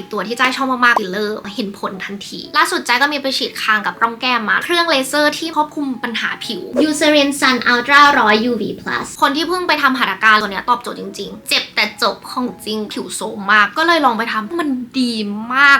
อีกตัวที่จ้ายชอบมากๆฟิลเลอร์เห็นผลทันที ล่าสุดจ้ายก็มีไปฉีดคางกับร่องแก้มมา เครื่องเลเซอร์ที่ควบคุมปัญหาผิว Eucerin Sun Ultra 100 UV Plus คนที่เพิ่งไปทำหัตถการตัวเนี้ยตอบโจทย์จริง ๆ เจ็บแต่จบของจริงผิวโซมมาก ก็เลยลองไปทำมันดีมาก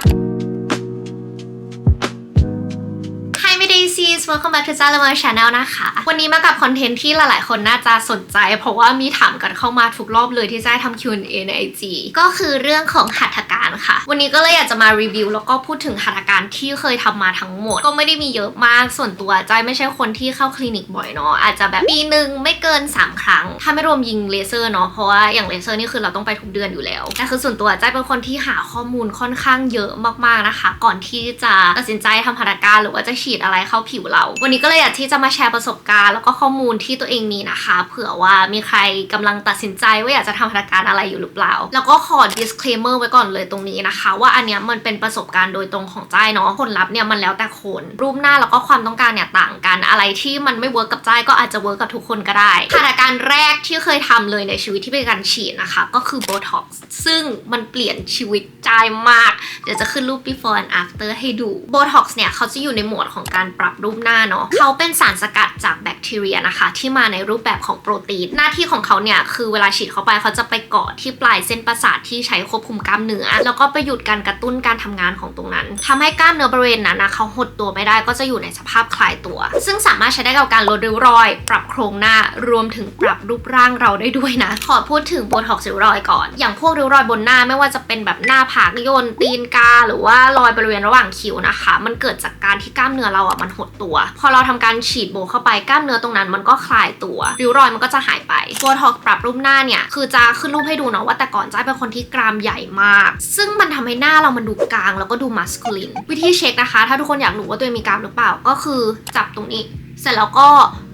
ไม่ได้ซี welcome back to จ้าลเมอ Channel นะคะ วันนี้มากับคอนเทนต์ที่หลายๆ คนน่าจะสนใจ เพราะว่ามีถามกันเข้ามาทุกรอบเลยที่จ้าทำ Q&A ใน IG ก็คือเรื่องของหัตถการค่ะ วันนี้ก็เลยอยากจะมารีวิวแล้วก็พูดถึงหัตถการที่เคยทำมาทั้งหมด ก็ไม่ได้มีเยอะมากส่วนตัวจ้าไม่ใช่คนที่เข้าคลินิกบ่อยเนาะอาจจะแบบปีหนึ่งไม่เกิน 3 ครั้ง ถ้าไม่รวมยิงเลเซอร์เนาะเพราะว่าอย่างเลเซอร์นี่คือเราต้องไปทุกเดือนอยู่แล้วแต่คือส่วนตัวจ้าเป็นคนที่หาข้อมูลค่อนข้างเยอะมากๆนะคะ ก่อนที่จะตัดสินใจทำหัตถการหรือว่าจะฉีดอะไรเข้าผิวเรา วันนี้ก็เลยอยากที่จะมาแชร์ประสบการณ์ แล้วก็ข้อมูลที่ตัวเองมีนะคะ เผื่อว่ามีใครกำลังตัดสินใจว่าอยากจะทำหัตถการอะไรอยู่หรือเปล่า แล้วก็ขอ disclaimer ไว้ก่อนเลยตรงนี้นะคะ ว่าอันเนี้ยมันเป็นประสบการณ์โดยตรงของจ้ายเนาะผลลัพธ์เนี่ยมันแล้วแต่คนรูปหน้าแล้วก็ความต้องการเนี่ยต่างกันอะไรที่มันไม่เวิร์กกับจ้ายก็อาจจะเวิร์กกับทุกคนก็ได้หัตถการแรกที่เคยทำเลยในชีวิตที่เป็นการฉีดนะคะ ก็คือ Botox ซึ่งมันเปลี่ยนชีวิตจ้ายมาก เดี๋ยวจะขึ้นรูป before and after ให้ดู Botox เนี่ยเขาจะอยู่ในหมวดของการปรับรูปหน้าเนาะเขาเป็นสารสกัดจากแบคทีเรียนะคะ ที่มาในรูปแบบของโปรตีน หน้าที่ของเขาเนี่ยคือเวลาฉีดเข้าไปเขาจะไปเกาะที่ปลายเส้นประสาทที่ใช้ควบคุมกล้ามเนื้อแล้วก็ไปหยุดการกระตุ้นการทำงานของตรงนั้นทำให้กล้ามเนื้อบริเวณนั้นนะเขาหดตัวไม่ได้ก็จะอยู่ในสภาพคลายตัว ซึ่งสามารถใช้ได้กับการลดริ้วรอย ปรับโครงหน้ารวมถึงปรับรูปร่างเราได้ด้วยนะ ขอพูดถึงโบท็อกซ์ริ้วรอยก่อน อย่างพวกริ้วรอยบนหน้าไม่ว่าจะเป็นแบบหน้าผากย่นตีนกา หรือว่ารอยบริเวณระหว่างคิ้วนะคะ มันเกิดจากการที่กล้ามเนื้อเราอะมันหดตัวพอเราทำการฉีดโบเข้าไปกล้ามเนื้อตรงนั้นมันก็คลายตัวริ้วรอยมันก็จะหายไปตัวท็อกปรับรูปหน้าเนี่ยคือจะขึ้นรูปให้ดูเนาะว่าแต่ก่อนจ้าเป็นคนที่กรามใหญ่มาก ซึ่งมันทำให้หน้าเรามันดูกลางแล้วก็ดูมัสคูลินวิธีเช็คนะคะ ถ้าทุกคนอยากรู้ว่าตัวเองมีกรามหรือเปล่าก็คือจับตรงนี้ เสร็จแล้วก็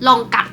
ลองกัด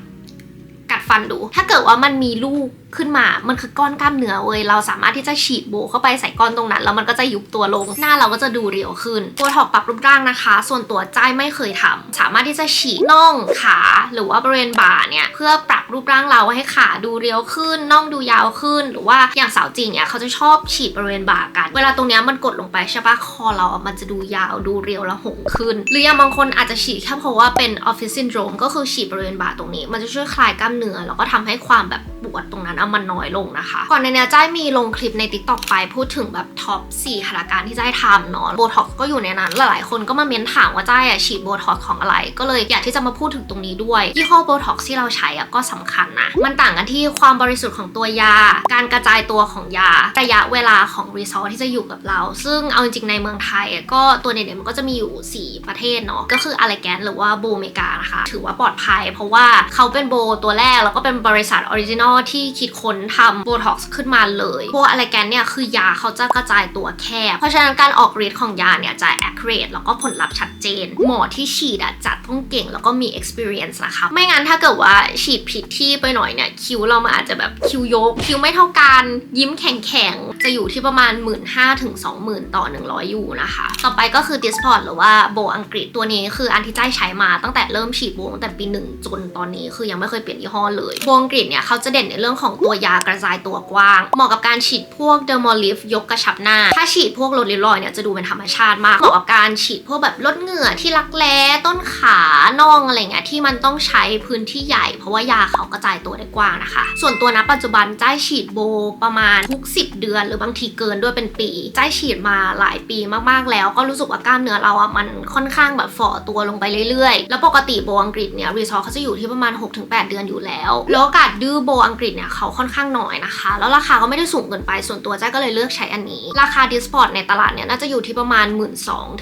ฟันดู ถ้าเกิดว่ามันมีลูกขึ้นมา มันคือก้อนกล้ามเนื้อเว้ย เราสามารถที่จะฉีดโบเข้าไปใส่ก้อนตรงนั้น แล้วมันก็จะยุบตัวลง หน้าเราก็จะดูเรียวขึ้นโบท็อกปรับรูปร่างนะคะ ส่วนตัวจ้ายไม่เคยทำสามารถที่จะฉีดน่องขา หรือว่าบริเวณบ่าเนี่ย พื่อปรับรูปร่างเราให้ขาดูเรียวขึ้นน่องดูยาวขึ้น หรือว่าอย่างสาวจีนเนี่ยเขาจะชอบฉีดบริเวณบ่ากัน เวลาตรงเนี้ยมันกดลงไปใช่ปะคอเราอะมันจะดูยาวดูเรียวและหงขึ้น หรืออย่างบางคนอาจจะฉีดแค่เพราะว่าเป็นออฟฟิศซินโดรมก็คือฉีดบริเวณบ่าตรงนี้ มันจะช่วยคลายกล้ามเนื้อแล้วก็ทำให้ความแบบ วดตรงนั้นอะมันน้อยลงนะคะ ก่อนในเนี้ยจ้ายมีลงคลิปใน t ิ k t o k ไปพูดถึงแบบท็อป4หัตถการที่จ้ายทำเนาะโบท็อกก็อยู่ในนั้น หลายๆคนก็มาเม้นถามว่าจ้ายอะฉีดโบท็อกของอะไร ก็เลยอยากที่จะมาพูดถึงตรงนี้ด้วยยี่ห้อโบท็อกที่เราใช้อะก็สำคัญนะ มันต่างกันที่ความบริสุทธิ์ของตัวยา การกระจายตัวของยา ระยะเวลาของรีซอสที่จะอยู่กับเรา ซึ่งเอาจริงๆในเมืองไทยอะก็ตัวเด่นๆมันก็จะมีอยู่ 4 ประเทศเนาะก็คืออะไรแกนหรือว่าโบเมกานะคะถือว่าปลอดภัย เพราะว่าเขาเป็นโบตัวแรกแล้วก็เป็นบริษัทออริจินอลที่คิดค้นทำโบท็อกซ์ขึ้นมาเลยโบอะไรแกนเนี่ยคือยาเขาจะกระจายตัวแคบ เพราะฉะนั้นการออกฤทธิ์ของยาเนี่ยจะ accurate แล้วก็ผลลัพธ์ชัดเจน หมอที่ฉีดอะจะต้องเก่งแล้วก็มี experience นะคะไม่งั้นถ้าเกิดว่าฉีดผิดที่ไปหน่อยเนี่ยคิ้วเรามันอาจจะแบบคิ้วยก คิ้วไม่เท่ากันยิ้มแข็งๆ จะอยู่ที่ประมาณ 1 5ื่นถึง20,000ต่อ 100ยูนะคะ ต่อไปก็คือ Dysport หรือว่าโบอังกฤษตัวนี้คืออันที่ใจใช้มาตั้งแต่เริ่มฉีดโบตั้งแต่ปีหนึ่งจนตอนนี้คือยังไม่เคยเปลี่ยนยี่ห้อเลยโบอังกฤษเนี่ยเขาจะเด่นในเรื่องของตัวยากระจายตัวกว้าง เหมาะกับการฉีดพวกเดอร์มอลิฟยกกระชับหน้า ถ้าฉีดพวกลดริ้วรอยเนี่ยจะดูเป็นธรรมชาติมาก เหมาะกับการฉีดพวกแบบลดเหงื่อที่รักแร้ต้นขาน่องอะไรเงี้ยที่มันต้องใช้พื้นที่ใหญ่ เพราะว่ายาเขากระจายตัวได้กว้างนะคะ ส่วนตัวนะปัจจุบันจ้ายฉีดโบประมาณทุก 10 เดือน หรือบางทีเกินด้วยเป็นปีจ้ายฉีดมาหลายปีมากๆแล้ว ก็รู้สึกว่ากล้ามเนื้อเราอะมันค่อนข้างแบบฝ่อตัวลงไปเรื่อยๆ แล้วปกติโบอังกฤษเนี่ยรีซอร์เขาจะอยู่ที่ประมาณ 6-8 เดือนอยู่แล้วแล้วกาสดื้อโบอังกฤษเนี่ยเขาค่อนข้างน้อยนะคะ แล้วราคาก็ไม่ได้สูงเกินไปส่วนตัวจ้ก็เลยเลือกใช้อันนี้ ราคาดิสปอร์ตในตลาดเนี่ยน่าจะอยู่ที่ประมาณ 1 2ื่น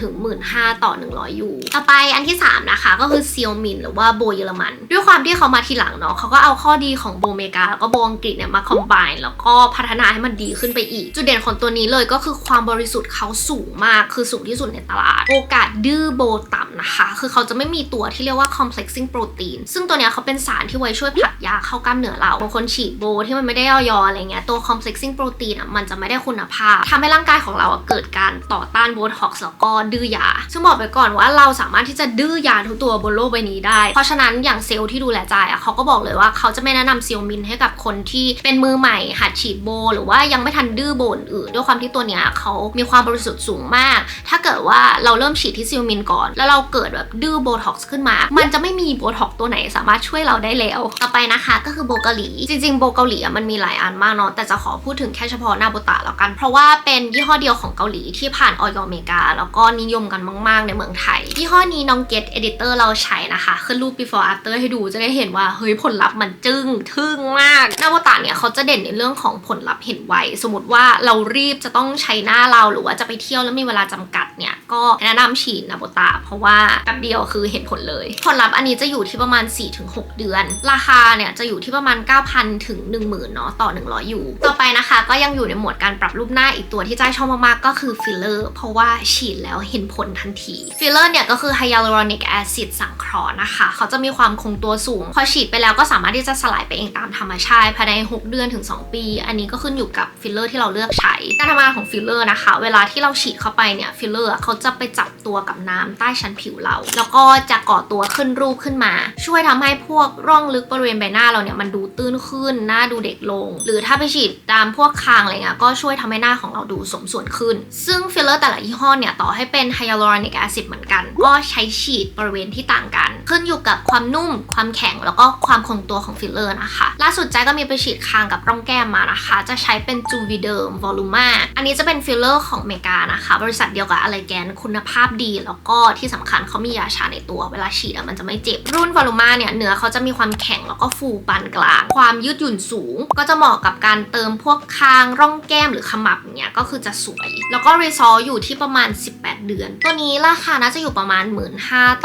ถึง1 5ื่นต่อ 100 ยูต่อไปอันที่ 3 นะคะ ก็คือเซียวมินหรือว่าโบเยอรมัน ด้วยความที่เขามาทีหลังเนาะเขาก็เอาข้อดีของโบเมกาแล้วก็โบอังกฤษเนี่ยมาคอมไบน์แล้วก็พัฒนาให้มันดีขึ้นไปอีก จุดเด่นของตัวนี้เลยก็คือความบริสุทธิ์เขาสูงมากคือสูงที่สุดในตลาด โอกาสดื้อโบต่ำนะคะ คือเขาจะไม่มีตัวที่เรียกว่า complexing protein ซึ่งตัวเนี้ยเขาเป็นสารที่ไว้ช่วยผลักยาเข้ากล้ามเนื้อเราบางคนคนฉีดโบที่มันไม่ได้ย่อยออะไรเงี้ยตัว complexing protein อะมันจะไม่ได้คุณภาพทำให้ร่างกายของเราอะเกิดการต่อต้านโบท็อกซ์แล้วก็ดื้อยา ซึ่งบอกไปก่อนว่าเราสามารถที่จะดื้อยาทุกตัวบนโลกใบนี้ได้ เพราะฉะนั้นอย่างเซลล์ที่ดูแลใจอะเขาก็บอกเลยว่าเขาจะไม่แนะนำเซียวมินให้กับคนที่เป็นมือใหม่หัดฉีดโบ หรือว่ายังไม่ทันดื้อโบนอื่นด้วยความที่ตัวเนี้ยเขามีความบริสุทธิ์สูงมาก ถ้าเกิดว่าเราเริ่มฉีดที่ซิลมินก่อน แล้วเราเกิดแบบดื้อโบท็อกซ์ขึ้นมา มันจะไม่มีโบท็อกซ์ตัวไหนสามารถช่วยเราได้แล้ว ต่อไปนะคะก็คือโบกาหลีจริงๆโบเกาหลีอะมันมีหลายอันมากเนาะแต่จะขอพูดถึงแค่เฉพาะนาโบตะแล้วกัน เพราะว่าเป็นยี่ห้อเดียวของเกาหลีที่ผ่านออยอเมริกา แล้วก็นิยมกันมาก ๆ ในเมืองไทยยี่ห้อนี้น้องเกตเอดิเตอร์เราใช้นะคะขึ้นรูป before after ให้ดูจะได้เห็นว่าเฮ้ยผลลัพธ์มันจึ้งทึ่งมากนาโบตะเนี่ยเขาจะเด่นในเรื่องของผลลัพธ์เห็นไวสมมติว่าเรารีบจะต้องใช้หน้าเราหรือว่าจะไปเที่ยวแล้วมีเวลาจำกัดเนี่ยก็แนะนำฉีดนาโบตะเพราะว่าแป๊บเดียวคือเห็นผลเลย ผลลัพธ์อันนี้จะอยู่ที่ประมาณ 4-6 เดือน ราคาเนี่ยจะอยู่ที่ประมาณ9,000ถึง 10,000เนาะต่อ 100ยูต่อไปนะคะ ก็ยังอยู่ในหมวดการปรับรูปหน้าอีกตัวที่ใจาชอบมากๆ ก็คือฟิลเลอร์เพราะว่าฉีดแล้วเห็นผลทันที ฟิลเลอร์เนี่ยก็คือไฮยาลูรอนิกแอซิดสังเคราะห์นะคะ เขาจะมีความคงตัวสูง พอฉีดไปแล้วก็สามารถที่จะสลายไปเองตามธรรมชาติภายใน 6 เดือนถึง 2 ปี อันนี้ก็ขึ้นอยู่กับฟิลเลอร์ที่เราเลือกใช้ การทำงานของฟิลเลอร์นะคะ เวลาที่เราฉีดเข้าไปเนี่ยฟิลเลอร์เขาจะไปจับตัวกับน้ำใต้ชั้นผิวเรา แล้วก็จะก่อตัวขึ้นรูปขึ้นมา ช่วยทำให้พวกร่องลึกบริเวณใบหน้าเราเนี่ยมันดูตื้นขขึ้น หน้าดูเด็กลง หรือถ้าไปฉีดตามพวกคางอะไรเงี้ยก็ช่วยทำให้หน้าของเราดูสมส่วนขึ้น ซึ่งฟิลเลอร์แต่ละยี่ห้อเนี่ยต่อให้เป็นไฮยาลูรอนิกแอซิดเหมือนกัน ก็ใช้ฉีดบริเวณที่ต่างกัน ขึ้นอยู่กับความนุ่ม ความแข็งแล้วก็ความคงตัวของฟิลเลอร์นะคะ ล่าสุดใจก็มีไปฉีดคางกับร่องแก้มมานะคะ จะใช้เป็นจูวิเดิมวอลูมาอันนี้จะเป็นฟิลเลอร์ของเมกานะคะ บริษัทเดียวกับอะไรแกนคุณภาพดี แล้วก็ที่สำคัญเขามียาชาในตัว เวลาฉีดอะมันจะไม่เจ็บ รุ่นวอลูมาเนี่ยเนื้อเขาจะมีความแข็งแล้วก็ฟูปานกลาง ความยืดหยุ่นสูง ก็จะเหมาะกับการเติมพวกคางร่องแก้มหรือขมับเงี้ยก็คือจะสวย แล้วก็รีซอลอยู่ที่ประมาณ 18 เดือน ตัวนี้ราคาน่าจะอยู่ประมาณ 1 5ื่น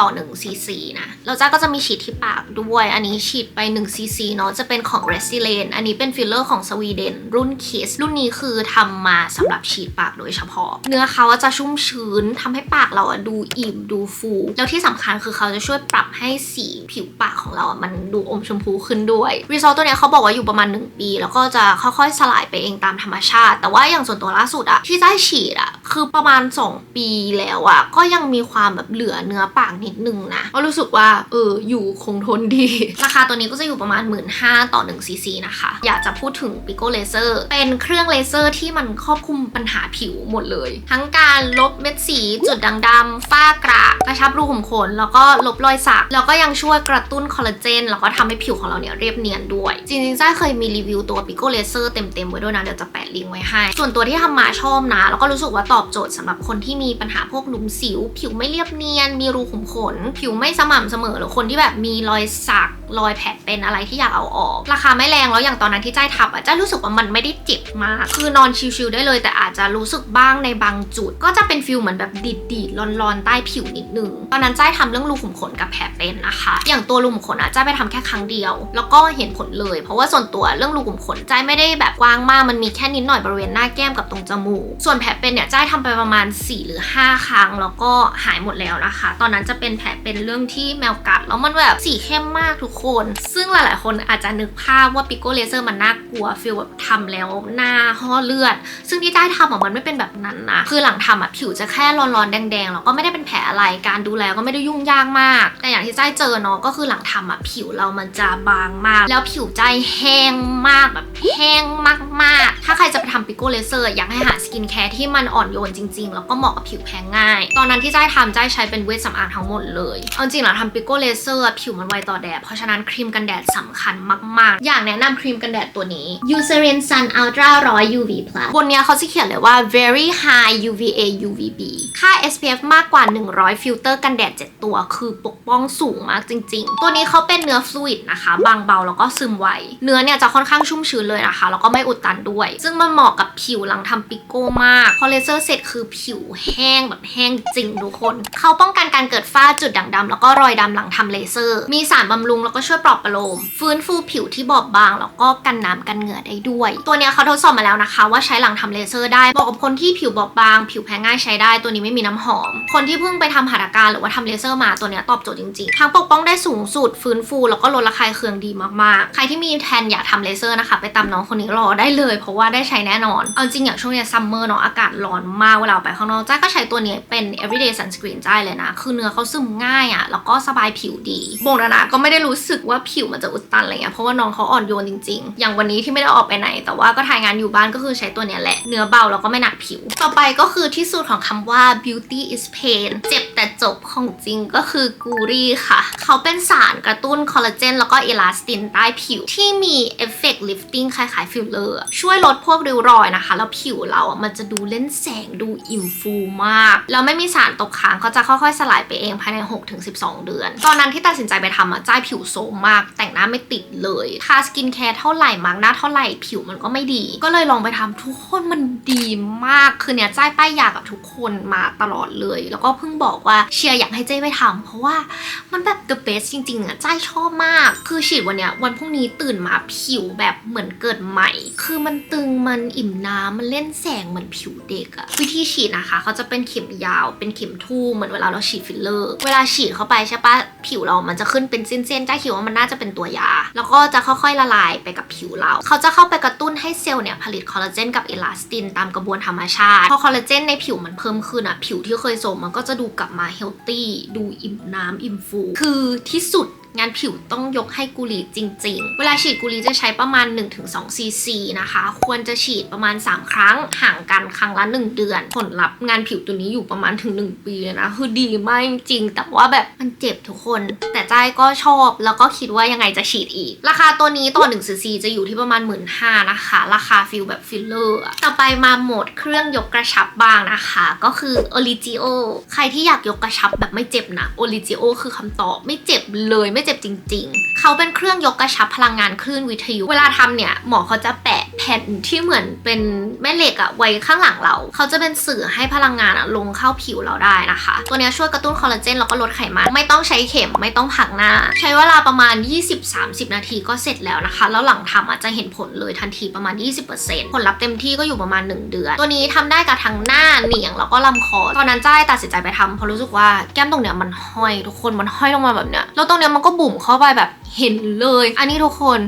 ต่อ1ซีซีนะแล้วจ้าก็จะมีฉีดที่ปากด้วย อันนี้ฉีดไป1ซีซีเนาะจะเป็นของ r e s i l a n อันนี้เป็นฟิลเลอร์ของสวีเดนรุ่น Kiss รุ่นนี้คือทำมาสำหรับฉีดปากโดยเฉพาะ เนื้อเขาจะชุ่มชื้นทำให้ปากเราอะดูอิ่มดูฟู แล้วที่สำคัญคือเขาจะช่วยปรับให้สีผิวปากของเราอะมันดูอมชมพูขึ้นด้วยรีซอลตัวเนี้ยเขาาบอกว่าอยู่ประมาณ 1 ปี แล้วก็จะค่อยๆ สลายไปเองตามธรรมชาติ แต่ว่าอย่างส่วนตัวล่าสุดอะที่ได้ฉีดอะคือประมาณ 2 ปีแล้วอะก็ยังมีความแบบเหลือเนื้อปากนิดนึงนะก็รู้สึกว่าเอออยู่คงทนดี ราคาตัวนี้ก็จะอยู่ประมาณ 1 5ื่นต่อ1ซีซีนะคะ อยากจะพูดถึง Pico Laser เป็นเครื่องเลเซอร์ที่มันครอบคลุมปัญหาผิวหมดเลย ทั้งการลบเม็ดสีจุดด่างดำฝ้ากระกระชับรูขุมขนแล้วก็ลบรอยสักแล้วก็ยังช่วยกระตุ้นคอลลาเจนแล้วก็ทำให้ผิวของเราเนี่ยเรียบเนียนด้วย จริงๆจ้าเคยมีรีวิวตัว Pico Laser เต็มๆไว้ด้วยนะ เดี๋ยวจะแปะลิงก์ไว้ให้ ส่วนตัวที่ทำมาชอบนะ แล้วก็รู้สึกว่าตอบโจทย์สำหรับคนที่มีปัญหาพวกหลุมสิว ผิวไม่เรียบเนียน มีรูขุมขน ผิวไม่สม่ำเสมอหรือคนที่แบบมีรอยสักรอยแผลเป็นอะไรที่อยากเอาออก ราคาไม่แรงแล้วอย่างตอนนั้นที่จ้ทับอะจ้รู้สึกว่ามันไม่ได้เจ็บมาก คือนอนชิลๆได้เลย แต่อาจจะรู้สึกบ้างในบางจุด ก็จะเป็นฟิลเหมือนแบบดีดๆร้อนๆใต้ผิวนิดนึงตอนนั้นจ้ายทำเรื่องรูขุมขนกับแผลเป็นนะคะ อย่างตัวรูขุมขนอะจ้ไปทำแค่ครั้งเดียว แล้วก็เห็นผลเลย เพราะว่าส่วนตัวเรื่องรูขุมขนจ้ไม่ได้แบบกว้างมากมันมีแค่นิดหน่อยบริเวณหน้าแก้มกับตรงจมูกส่วนแผลเป็นเนี่ยจ้ายทำไปประมาณ 4 หรือ 5 ครั้ง แล้วก็หายหมดแล้วนะคะ ตอนนั้นจะเป็นแผลเป็นเรื่องที่แมวกัดแล้วมันแบบสีเข้มมากทุกคน ซึ่งหลายๆ คนอาจจะนึกภาพว่าปิโก้เลเซอร์มันน่ากลัวฟีลแบบทำแล้วหน้าห่อเลือด ซึ่งที่ได้ทำอะมันไม่เป็นแบบนั้นนะคือหลังทำอะผิวจะแค่ร้อนๆแดงๆแล้วก็ไม่ได้เป็นแผลอะไรการดูแลก็ไม่ได้ยุ่งยากมาก แต่อย่างที่ใจายเจอเนาะก็คือหลังทำอะผิวเรามันจะบางมาก แล้วผิวใจแห้งมากแบบแห้งมากๆ ถ้าใครจะไปทำปิโก้เลเซอร์อยากให้หาสกินแคร์ที่มันอ่อนโยนจริงๆ แล้วก็เหมาะกับผิวแพ้ง่าย ตอนนั้นที่ใจายทำใจายใช้เป็นเวชสำอางทั้งหมดเลยเอาจริงหลังทำปิโก้เลเซอร์ผิวมันไวต่อแดดเพราะฉะนั้นครีมกันแดดสำคัญมาก ๆ อยากแนะนำครีมกันแดดตัวนี้ Eucerin Sun Ultra 100 UV Plus บนเนี้ยเขาจะเขียนเลยว่า very high UVA UVB ค่า SPF มากกว่า 100 ฟิลเตอร์กันแดด 7 ตัว คือปกป้องสูงมากจริง ๆ ตัวนี้เขาเป็นเนื้อฟลูอิดนะคะ บางเบาแล้วก็ซึมไว เนื้อเนี่ยจะค่อนข้างชุ่มชื้นเลยนะคะ แล้วก็ไม่อุดตันด้วย ซึ่งมันเหมาะกับผิวหลังทำปิโก้มาก พอเลเซอร์เสร็จคือผิวแห้งแบบแห้งจริงทุกคน เขาป้องกันการเกิดฝ้าจุดด่างดำแล้วก็รอยดำหลังทำเลเซอร์ มีสารบำรุงแล้วก็ช่วยปลอบประโลม ฟื้นฟูผิวที่บอบบาง แล้วก็กันน้ำกันเหงื่อได้ด้วย ตัวเนี้ยเขาทดสอบมาแล้วนะคะ ว่าใช้หลังทำเลเซอร์ได้เหมาะกับคนที่ผิวบอบบาง ผิวแพ้ง่ายใช้ได้ ตัวนี้ไม่มีน้ำหอม คนที่เพิ่งไปทำหัตถการหรือว่าทำเลเซอร์มาตัวเนี้ยตอบโจทย์จริงๆทั้งปกป้องได้สูงสุด ฟื้นฟูแล้วก็ลดระคายเคืองดีมากๆ ใครที่มีแทนอยากทำเลเซอร์นะคะ ไปตามน้องคนนี้รอได้เลย เพราะว่าได้ใช้แน่นอน เอาจริงอย่างช่วงเนี้ยซัมเมอร์เนาะอากาศร้อนมากเวลาออกไปข้างนอกจ้าก็ใช้ตัวนี้เป็น everyday sunscreen จ้าเลยนะ คือเนื้อเขาซึมง่ายอะ่ะแล้วก็สบายผิวดีบนานะก็ไม่ได้รู้สึกว่าผิวมันจะอุดตันอะไรเงี้ยเพราะว่าน้องเขาอ่อนโยนจริงๆ อย่างวันนี้ที่ไม่ได้ออกไปไหน แต่ว่าก็ถ่ายงานอยู่บ้านก็คือใช้ตัวเนี้ยแหละ เนื้อเบาแล้วก็ไม่หนักผิว ต่อไปก็คือที่สุดของคำว่า beauty is pain เจ็บแต่จบของจริงก็คือกูรี่ค่ะ เขาเป็นสารกระตุ้นคอลลาเจนแล้วก็เอลาสตินใต้ผิวที่มีเอฟเฟกต์ลิฟติ้งคล้ายๆฟิลเลอร์ช่วยลดพวกริ้วรอยนะคะ แล้วผิวเราอะมันจะดูเล่นแสงดูอิ่มฟูมากแล้วไม่มีสารตกค้างเขาจะค่อยๆ สลายไปเองภายใน 6-12 เดือน ตอนนั้นที่ตัดสินใจไปทำอะจ้ายผิวซมมาก แต่งหน้าไม่ติดเลยทาสกินแคร์เท่าไหร่มาร์กหน้าเท่าไหร่ผิวมันก็ไม่ดี ก็เลยลองไปทำทุกคนมันดีมาก คือเนี่ยจ้ายป้ายยากับทุกคนมาตลอดเลย แล้วก็เพิ่งบอกว่าเชียร์อยากให้เจ้ไปทำเพราะว่ามันแบบ the best จริงๆอะจ้ายชอบมาก คือฉีดวันเนี้ยวันพรุ่งนี้ตื่นมาผิวแบบเหมือนเกิดใหม่ คือมันตึงมันอิ่มน้ำมันเล่นแสงเหมือนผิวเด็กอะวิธีฉีดนะคะเขาจะเป็นเข็มยาวเป็นเข็มทู่เหมือนเวลาเราฉีดฟิลเลอร์ เวลาฉีดเข้าไปใช่ปะผิวเรามันจะขึ้นเป็นเส้นๆจ้าคิดว่ามันน่าจะเป็นตัวยา แล้วก็จะค่อยๆละลายไปกับผิวเรา เขาจะเข้าไปกระตุ้นให้เซลล์เนี่ยผลิตคอลลาเจนกับเอลาสตินตามกระบวนธรรมชาติพอคอลลาเจนในผิวมันเพิ่มขึ้นอะผิวที่เคยโทรมมันก็จะดูกลับมาเฮลตี้ดูอิ่มน้ำอิ่มฟู คือที่สุด งานผิวต้องยกให้กุลีจริง ๆ เวลาฉีดกุลีจะใช้ประมาณ 1-2 ซีซีนะคะ ควรจะฉีดประมาณ 3 ครั้ง ห่างกันครั้งละ 1 เดือน ผลลัพธ์งานผิวตัวนี้อยู่ประมาณถึง 1 ปีเลยนะ คือดีมากจริงๆแต่ว่าแบบมันเจ็บทุกคน แต่ใจก็ชอบแล้วก็คิดว่ายังไงจะฉีดอีก ราคาตัวนี้ต่อ1ซีซีจะอยู่ที่ประมาณ 1 5ื่นนะคะ ราคาฟิลแบบฟิลเลอร์ต่อไปมาโหมดเครื่องยกกระชับบ้างนะคะ ก็คือ o r i g i o ใครที่อยากยกกระชับแบบไม่เจ็บนะ o r i g i o คือคำตอบไม่เจ็บเลยไม่เจ็บจริง ๆ เขาเป็นเครื่องยกกระชับพลังงานคลื่นวิทยุ เวลาทำเนี่ยหมอเขาจะแปะแผ่นที่เหมือนเป็นแม่เหล็กอะไว้ข้างหลังเรา เขาจะเป็นสื่อให้พลังงานอะลงเข้าผิวเราได้นะคะ ตัวนี้ช่วยกระตุ้นคอลลาเจนแล้วก็ลดไขมันไม่ต้องใช้เข็มไม่ต้องผักหน้า ใช้เวลาประมาณ 20-30 นาทีก็เสร็จแล้วนะคะ แล้วหลังทำอะจะเห็นผลเลยทันทีประมาณ 20%ผลลัพธ์เต็มที่ก็อยู่ประมาณ 1 เดือน ตัวนี้ทำได้กับทั้งหน้าเหนียงแล้วก็ลำคอ ตอนนั้นจ้ายตัดสินใจไปทำเพราะรู้สึกว่าแก้มตรงเนี้ยมันห้อยทุกคนมันห้อยลงมาแบบเนี้ยแล้วตรงเนี้ยมันก็บุ๋มเข้าไปแบบเห็นเลย อันนี้ทุกคน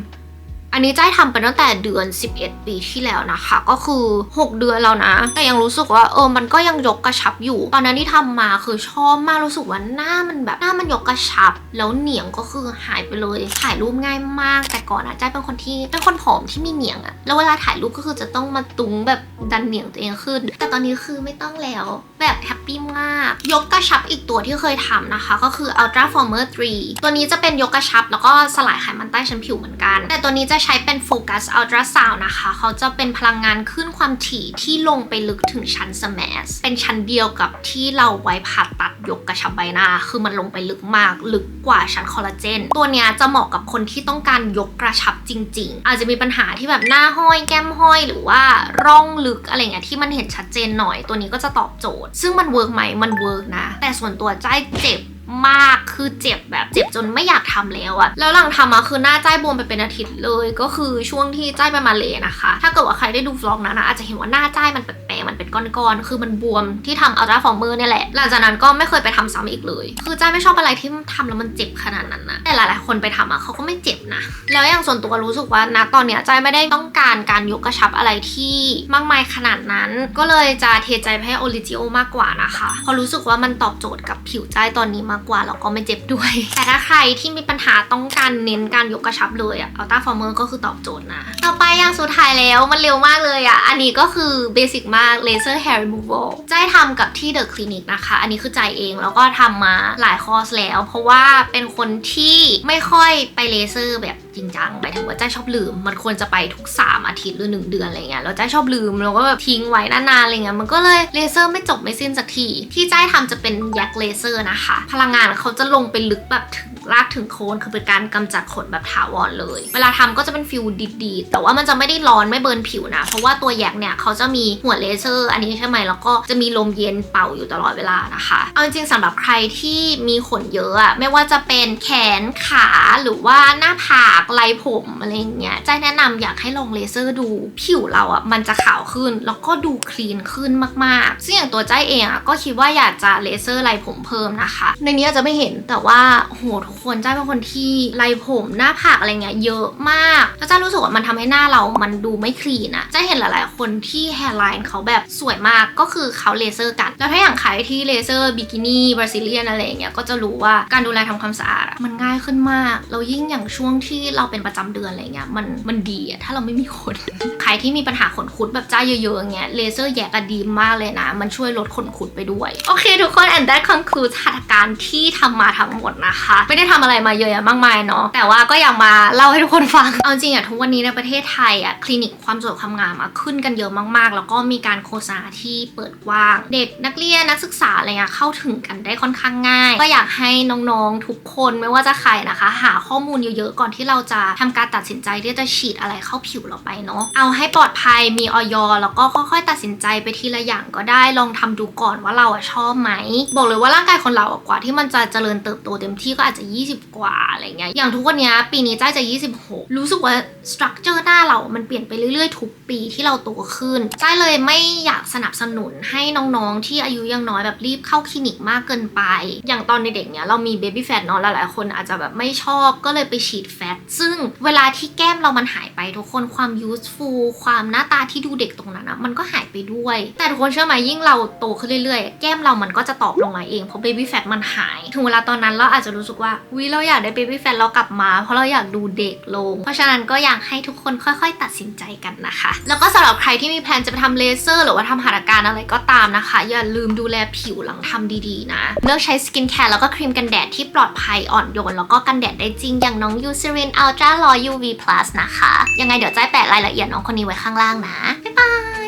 อันนี้จ้ายทำไปตั้งแต่เดือน 11 ปีที่แล้วนะคะ ก็คือ 6 เดือนแล้วนะ แต่ยังรู้สึกว่าเออมันก็ยังยกกระชับอยู่ ตอนนั้นที่ทำมาคือชอบมากรู้สึกว่าหน้ามันแบบหน้ามันยกกระชับ แล้วเหนียงก็คือหายไปเลยถ่ายรูปง่ายมาก แต่ก่อนอะจ้ายเป็นคนที่เป็นคนผอมที่มีเหนียงอะแล้วเวลาถ่ายรูปก็คือจะต้องมาตุ้งแบบดันเหนียงตัวเองขึ้น แต่ตอนนี้คือไม่ต้องแล้วแบบแฮปปี้มาก ยกกระชับอีกตัวที่เคยทำนะคะ ก็คือ Ultra Former 3 ตัวนี้จะเป็นยกกระชับ แล้วก็สลายไขมันใต้ชั้นผิวเหมือนกัน แต่ตัวนี้จะใช้เป็นโฟกัส Ultra Sound นะคะ เขาจะเป็นพลังงานขึ้นความถี่ที่ลงไปลึกถึงชั้นสมสเป็นชั้นเดียวกับที่เราไว้ผ่าตัดยกกระชับใบหน้า คือมันลงไปลึกมาก ลึกกว่าชั้นคอลลาเจน ตัวเนี้ยจะเหมาะกับคนที่ต้องการยกกระชับจริง ๆ อาจจะมีปัญหาที่แบบหน้าห้อยแก้มห้อยหรือว่าร่องลึกอะไรเงี้ยที่มันเห็นชัดเจนหน่อย ตัวนี้ก็จะตอบโจทย์ ซึ่งมันเวิร์กไหมมันเวิร์กนะ แต่ส่วนตัวใจเจ็บ มากคือเจ็บแบบเจ็บจนไม่อยากทำแล้วอะแล้วหลังทำอะคือหน้าจ้ายบวมไปเป็นอาทิตย์เลย ก็คือช่วงที่จ้ายไปมาเลยนะคะ ถ้าเกิดว่าใครได้ดูวล็อกนะนะอาจจะเห็นว่าหน้าจ้ายมันแปลกๆมันเป็นก้อนๆคือมันบวมที่ทำอัลตราฟอร์เมอร์เนี่ยแหละ หลังจากนั้นก็ไม่เคยไปทำซ้ำอีกเลย คือจ้ายไม่ชอบอะไรที่ทำแล้วมันเจ็บขนาดนั้นนะแต่หลายๆคนไปทำอะเขาก็ไม่เจ็บนะแล้วอย่างส่วนตัวรู้สึกว่านะตอนเนี้ยจ้ายไม่ได้ต้องการการยกกระชับอะไรที่มากมายขนาดนั้น ก็เลยจะเทใจไปให้โอริจิโอมากกว่านะคะเพราะรู้สึกว่ามันตอบโจทย์กับผิวจ้ายตอนนี้มากกว่าแล้วก็ไม่เจ็บด้วย แต่ถ้าใครที่มีปัญหาต้องการเน้นการยกกระชับเลยอะอัลต้าฟอร์เมอร์ก็คือตอบโจทย์นะ ต่อไปอย่างสุดท้ายแล้วมันเร็วมากเลยอะอันนี้ก็คือเบสิกมาก laser hair removal จ้ายทำกับที่เดอะคลินิกนะคะ อันนี้คือใจเองแล้วก็ทำมาหลายคอร์สแล้ว เพราะว่าเป็นคนที่ไม่ค่อยไปเลเซอร์แบบ ริงจังหมายถึงว่าจ้ชอบลืม มันควรจะไปทุก 3 อาทิตย์หรือ 1 เดือนอะไรเงี้ยแล้วจ้ชอบลืมแล้วก็แบบทิ้งไว้นานๆอะไรเงี้ยมันก็เลยเลเซอร์ไม่จบไม่สิ้นสักทีที่จ้ายทำจะเป็นยักเลเซอร์นะคะ พลังงานเขาจะลงไปลึกแบบถึง รากถึงโคนคือเป็นการกำจัดขนแบบถาวรเลย เวลาทำก็จะเป็นฟิลดีๆ แต่ว่ามันจะไม่ได้ร้อนไม่เบิร์นผิวนะ เพราะว่าตัวแยกเนี่ยเขาจะมีหัวเลเซอร์ อันนี้ใช่ไหมแล้วก็จะมีลมเย็นเป่าอยู่ตลอดเวลานะคะ เอาจริงๆสำหรับใครที่มีขนเยอะอะไม่ว่าจะเป็นแขนขาหรือว่าหน้าผากไหล่ผมอะไรอย่างเงี้ยใจแนะนำอยากให้ลองเลเซอร์ดูผิวเราอะมันจะขาวขึ้นแล้วก็ดูคลีนขึ้นมากๆ ซึ่งอย่างตัวใจเองอะก็คิดว่าอยากจะเลเซอร์ไหล่ผมเพิ่มนะคะ ในนี้อาจจะไม่เห็นแต่ว่าโหทุกคนใจเป็นคนที่ไหล่ผมหน้าผากอะไรเงี้ยเยอะมากแล้วใจรู้สึกว่ามันทำให้หน้าเรามันดูไม่คลีนอะใจเห็นหลาย ๆ คนที่แฮร์ไลน์เขาแบบสวยมากก็คือเขาเลเซอร์กัน แล้วถ้าอย่างใครที่เลเซอร์บิกินี่บราซิเลียนอะไรเงี้ยก็จะรู้ว่าการดูแลทำความสะอาดมันง่ายขึ้นมากแล้วยิ่งอย่างช่วงที่เราเป็นประจำเดือนอะไรเงี้ยมันมันดีอะถ้าเราไม่มีขนใครที่มีปัญหาขนคุดแบบจ้าเยอะ ๆ อย่างเงี้ยเลเซอร์แยกอะดีมากเลยนะ มันช่วยลดขนคุดไปด้วย โอเค ทุกคน and that concludes หัตถการที่ทำมาทั้งหมดนะคะไม่ได้ทำอะไรมาเยอะแยะมากมายเนาะแต่ว่าก็อยากมาเล่าให้ทุกคนฟัง เอาจริงอะทุกวันนี้ในประเทศไทยอะคลินิกความสวยความงามอะขึ้นกันเยอะมากๆ แล้วก็มีการโฆษณาที่เปิดกว้าง เด็กนักเรียนนักศึกษาอะไรเงี้ยเข้าถึงกันได้ค่อนข้างง่าย ก็อยากให้น้องๆทุกคนไม่ว่าจะใครนะคะ หาข้อมูลเยอะๆก่อนที่เราจะทำการตัดสินใจที่จะฉีดอะไรเข้าผิวเราไปเนาะเอาให้ปลอดภัยมีออยแล้วก็ค่อยๆ ตัดสินใจไปทีละอย่างก็ได้ลองทำดูก่อนว่าเราอะชอบไหมบอกเลยว่าร่างกายคนเราอะกว่าที่มันจะเจริญเติบโตเต็มที่ก็อาจจะ20 กว่าอะไรเงี้ย อย่างทุกวันนี้ปีนี้จ้าจะ 26 รู้สึกว่าสตรัคเจอร์หน้าเรามันเปลี่ยนไปเรื่อยๆ ทุกปีที่เราโตขึ้นจ้าเลยไม่อยากสนับสนุนให้น้องๆ ที่อายุยังน้อยแบบรีบเข้าคลินิกมากเกินไป อย่างตอนเด็กๆเนี้ยเรามีเบบี้แฟตเนาะหลายๆคนอาจจะแบบไม่ชอบก็เลยไปฉีดแฟต ซึ่งเวลาที่แก้มเรามันหายไปทุกคนความ useful ความหน้าตาที่ดูเด็กตรงนั้นนะมันก็หายไปด้วย แต่ทุกคนเชื่อไหมยิ่งเราโตขึ้นเรื่อยๆ แก้มเรามันก็จะตอบลงมาเองเพราะ baby fat มันหาย ถึงเวลาตอนนั้นเราอาจจะรู้สึกว่าวิเราอยากได้ baby fat เรากลับมา เพราะเราอยากดูเด็กลง เพราะฉะนั้นก็อยากให้ทุกคนค่อย ๆ ตัดสินใจกันนะคะ แล้วก็สำหรับใครที่มีแพลนจะไปทำเลเซอร์ หรือว่าทำหัตถการอะไรก็ตามนะคะ อย่าลืมดูแลผิวหลังทำดีๆนะ เลือกใช้สกินแคร์แล้วก็ครีมกันแดดที่ปลอดภัยอ่อนโยนแล้วก็กันแดดได้จริงอย่างน้อง Eucerin Ultra 100 UV Plus นะคะ ยังไงเดี๋ยวจ้แปะรายละเอียดน้องคนนี้ไว้ข้างล่างนะบ๊ายบาย